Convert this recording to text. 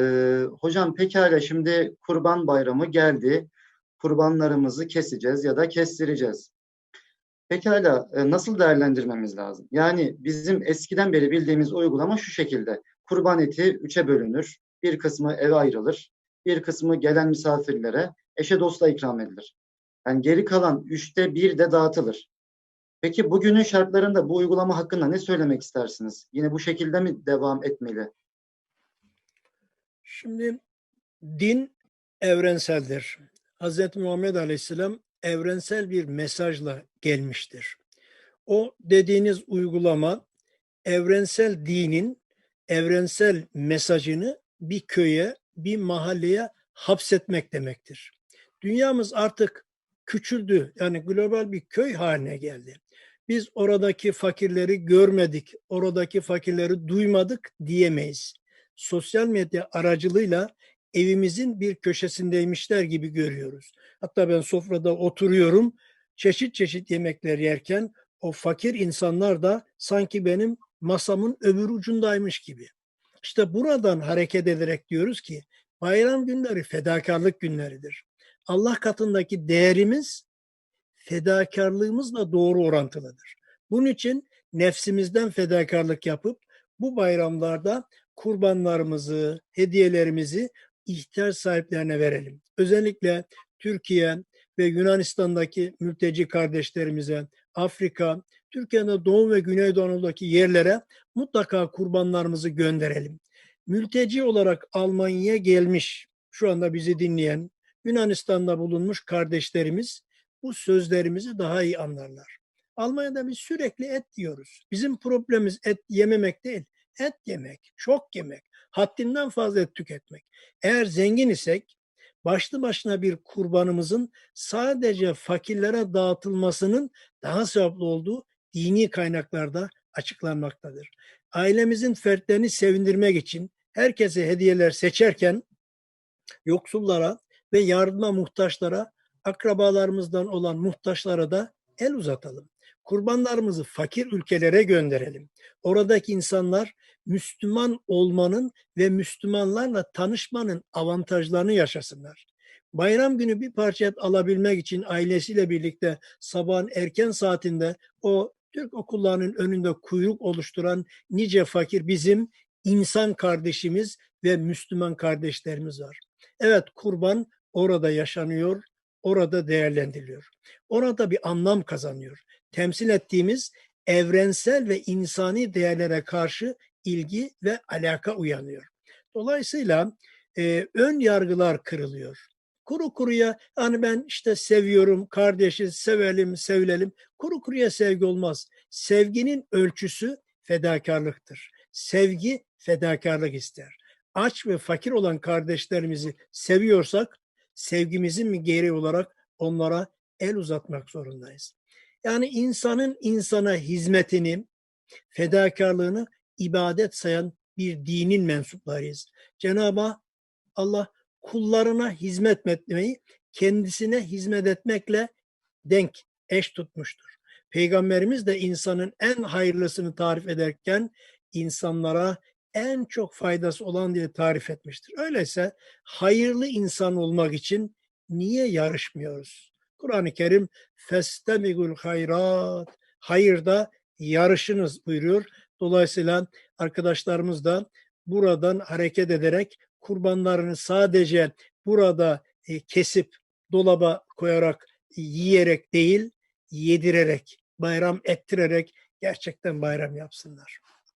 Ee, hocam pekala şimdi Kurban Bayramı geldi. Kurbanlarımızı keseceğiz ya da kestireceğiz. Pekala e, nasıl değerlendirmemiz lazım? Yani bizim eskiden beri bildiğimiz uygulama şu şekilde. Kurban eti üçe bölünür. Bir kısmı eve ayrılır. Bir kısmı gelen misafirlere, eşe dosta ikram edilir. Yani geri kalan üçte bir de dağıtılır. Peki bugünün şartlarında bu uygulama hakkında ne söylemek istersiniz? Yine bu şekilde mi devam etmeli? Şimdi din evrenseldir. Hz. Muhammed Aleyhisselam evrensel bir mesajla gelmiştir. O dediğiniz uygulama evrensel dinin evrensel mesajını bir köye, bir mahalleye hapsetmek demektir. Dünyamız artık küçüldü. Yani global bir köy haline geldi. Biz oradaki fakirleri görmedik, oradaki fakirleri duymadık diyemeyiz. Sosyal medya aracılığıyla evimizin bir köşesindeymişler gibi görüyoruz. Hatta ben sofrada oturuyorum, çeşit çeşit yemekler yerken o fakir insanlar da sanki benim masamın öbür ucundaymış gibi. İşte buradan hareket ederek diyoruz ki bayram günleri fedakarlık günleridir. Allah katındaki değerimiz fedakarlığımızla doğru orantılıdır. Bunun için nefsimizden fedakarlık yapıp bu bayramlarda kurbanlarımızı, hediyelerimizi ihtiyaç sahiplerine verelim. Özellikle Türkiye ve Yunanistan'daki mülteci kardeşlerimize, Afrika, Türkiye'de Doğu ve Güneydoğu Anadolu'daki yerlere mutlaka kurbanlarımızı gönderelim. Mülteci olarak Almanya'ya gelmiş, şu anda bizi dinleyen Yunanistan'da bulunmuş kardeşlerimiz bu sözlerimizi daha iyi anlarlar. Almanya'da biz sürekli et yiyoruz. Bizim problemimiz et yememek değil, et yemek, çok yemek, haddinden fazla et tüketmek. Eğer zengin isek başlı başına bir kurbanımızın sadece fakirlere dağıtılmasının daha sevaplı olduğu dini kaynaklarda açıklanmaktadır. Ailemizin fertlerini sevindirmek için herkese hediyeler seçerken yoksullara ve yardıma muhtaçlara, akrabalarımızdan olan muhtaçlara da el uzatalım. Kurbanlarımızı fakir ülkelere gönderelim. Oradaki insanlar Müslüman olmanın ve Müslümanlarla tanışmanın avantajlarını yaşasınlar. Bayram günü bir parça et alabilmek için ailesiyle birlikte sabahın erken saatinde o Türk okullarının önünde kuyruk oluşturan nice fakir bizim insan kardeşimiz ve Müslüman kardeşlerimiz var. Evet kurban orada yaşanıyor, orada değerlendiriliyor. Orada bir anlam kazanıyor. Temsil ettiğimiz evrensel ve insani değerlere karşı ilgi ve alaka uyanıyor. Dolayısıyla e, ön yargılar kırılıyor. Kuru kuruya hani ben işte seviyorum, kardeşi sevelim, sevilelim. Kuru kuruya sevgi olmaz. Sevginin ölçüsü fedakarlıktır. Sevgi fedakarlık ister. Aç ve fakir olan kardeşlerimizi seviyorsak sevgimizin mi gereği olarak onlara el uzatmak zorundayız. Yani insanın insana hizmetini, fedakarlığını ibadet sayan bir dinin mensuplarıyız. Cenab-ı Allah kullarına hizmet etmeyi kendisine hizmet etmekle denk, eş tutmuştur. Peygamberimiz de insanın en hayırlısını tarif ederken insanlara en çok faydası olan diye tarif etmiştir. Öyleyse hayırlı insan olmak için niye yarışmıyoruz? Kur'an-ı Kerim festemigul hayrat hayırda yarışınız buyuruyor. Dolayısıyla arkadaşlarımız da buradan hareket ederek kurbanlarını sadece burada e, kesip dolaba koyarak yiyerek değil, yedirerek, bayram ettirerek gerçekten bayram yapsınlar.